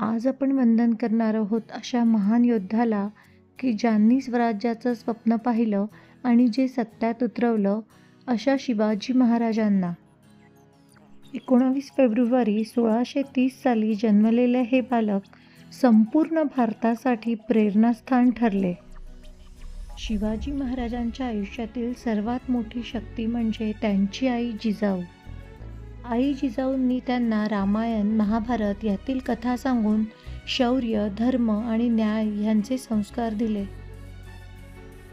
आज आपण वंदन करणार आहोत अशा महान योद्ध्याला की ज्यांनी स्वराज्याचं स्वप्न पाहिलं आणि जे सत्यात उतरवलं अशा शिवाजी महाराजांना. एकोणावीस फेब्रुवारी सोळाशे तीस साली जन्मलेले हे बालक संपूर्ण भारतासाठी प्रेरणास्थान ठरले. शिवाजी महाराजांच्या आयुष्यातील सर्वात मोठी शक्ती म्हणजे त्यांची आई जिजाऊ. आई जिजाऊंनी त्यांना रामायण महाभारत यातील कथा सांगून शौर्य धर्म आणि न्याय यांचे संस्कार दिले.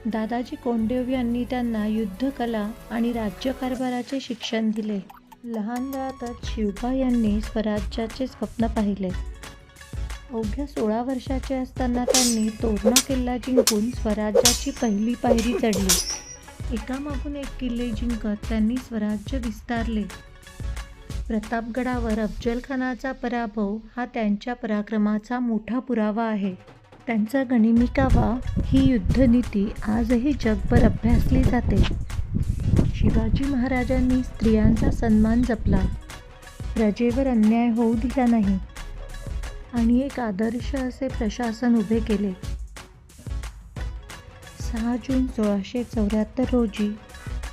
दादाजी कोंडदेव यांनी त्यांना युद्धकला आणि राज्यकारभाराचे शिक्षण दिले. लहान वयातच शिवबा यांनी स्वराज्याचे स्वप्न पाहिले. अवघ्या सोळा वर्षाचे असताना त्यांनी तोरणा किल्ला जिंकून स्वराज्याची पहिली पायरी चढली. एकामागून एक किल्ले जिंकत त्यांनी स्वराज्य विस्तारले. प्रतापगडावर अफजलखानाचा पराभव हा त्यांच्या पराक्रमाचा मोठा पुरावा आहे. त्यांचा गणिमिकावा कावा ही युद्धनीती आजही जगभर अभ्यासली जाते. शिवाजी महाराजांनी स्त्रियांचा सन्मान जपला. प्रजेवर अन्याय होऊ दिला नाही. आणि एक आदर्श असे प्रशासन उभे केले. सहा जून सोळाशे चौऱ्याहत्तर रोजी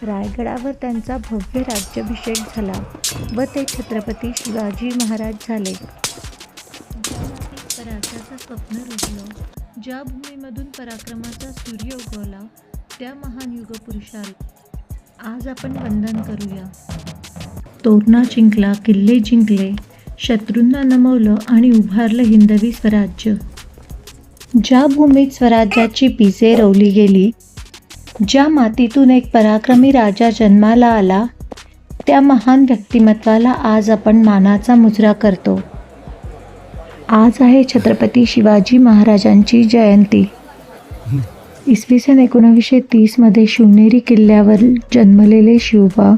रायगडावर त्यांचा भव्य राज्याभिषेक झाला व ते छत्रपती शिवाजी महाराज झाले. पराक्रमाचं स्वप्न रुजलं. ज्या भूमीमधून पराक्रमाचा सूर्य उगवला त्या महान युगपुरुषाला आज आपण वंदन करूया. तोरणा जिंकला किल्ले जिंकले शत्रूंना नमवलं आणि उभारलं हिंदवी स्वराज्य. ज्या भूमीत स्वराज्याची पिसे रवली गेली ज्या मातीतून एक पराक्रमी राजा जन्माला आला त्या महान व्यक्तिमत्वाला आज आपण मानाचा मुजरा करतो. आज आहे छत्रपती शिवाजी महाराजांची जयंती. इसवी सन एकोणावीसशे तीसमध्ये शिवनेरी किल्ल्यावर जन्मलेले शिवबा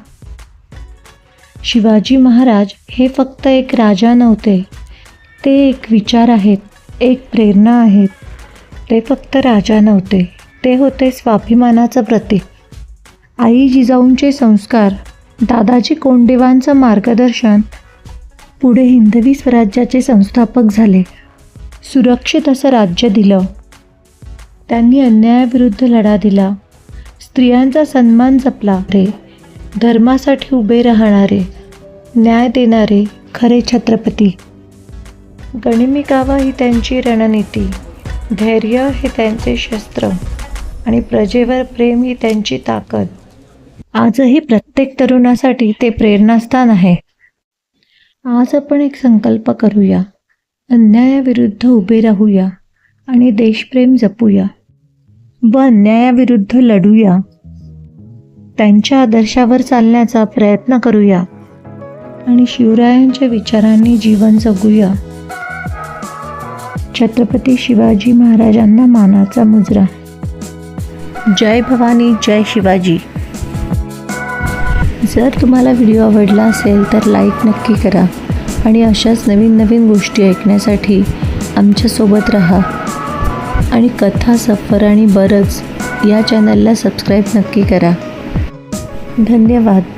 शिवाजी महाराज हे फक्त एक राजा नव्हते. ते एक विचार आहेत एक प्रेरणा आहेत. ते फक्त राजा नव्हते. ते होते स्वाभिमानाचं प्रतीक. आई जिजाऊंचे संस्कार दादाजी कोंडेवांचं मार्गदर्शन पुढे हिंदवी स्वराज्याचे संस्थापक झाले. सुरक्षित असं राज्य दिलं. त्यांनी अन्यायाविरुद्ध लढा दिला. स्त्रियांचा सन्मान जपला. रे धर्मासाठी उभे राहणारे न्याय देणारे खरे छत्रपती. गणिमिकावा ही त्यांची रणनीती. धैर्य हे त्यांचे शस्त्र. आणि प्रजेवर प्रेम ही त्यांची ताकद. आजही प्रत्येक तरुणासाठी ते प्रेरणास्थान आहे. आज आपण एक संकल्प करूया. अन्यायाविरुद्ध उभे राहूया आणि देशप्रेम जपूया. व अन्यायाविरुद्ध लढूया. त्यांच्या आदर्शावर चालण्याचा प्रयत्न करूया. आणि शिवरायांच्या विचारांनी जीवन जगूया. छत्रपती शिवाजी महाराजांना मानाचा मुजरा. जय भवानी जय शिवाजी. जर तुम्हाला व्हिडिओ आवडला असेल तर लाईक नक्की करा आणि अशाच नवीन नवीन गोष्टी ऐकण्यासाठी आमच्यासोबत राहा. आणि कथा सफर आणि बरंच या चॅनलला सबस्क्राईब नक्की करा. धन्यवाद.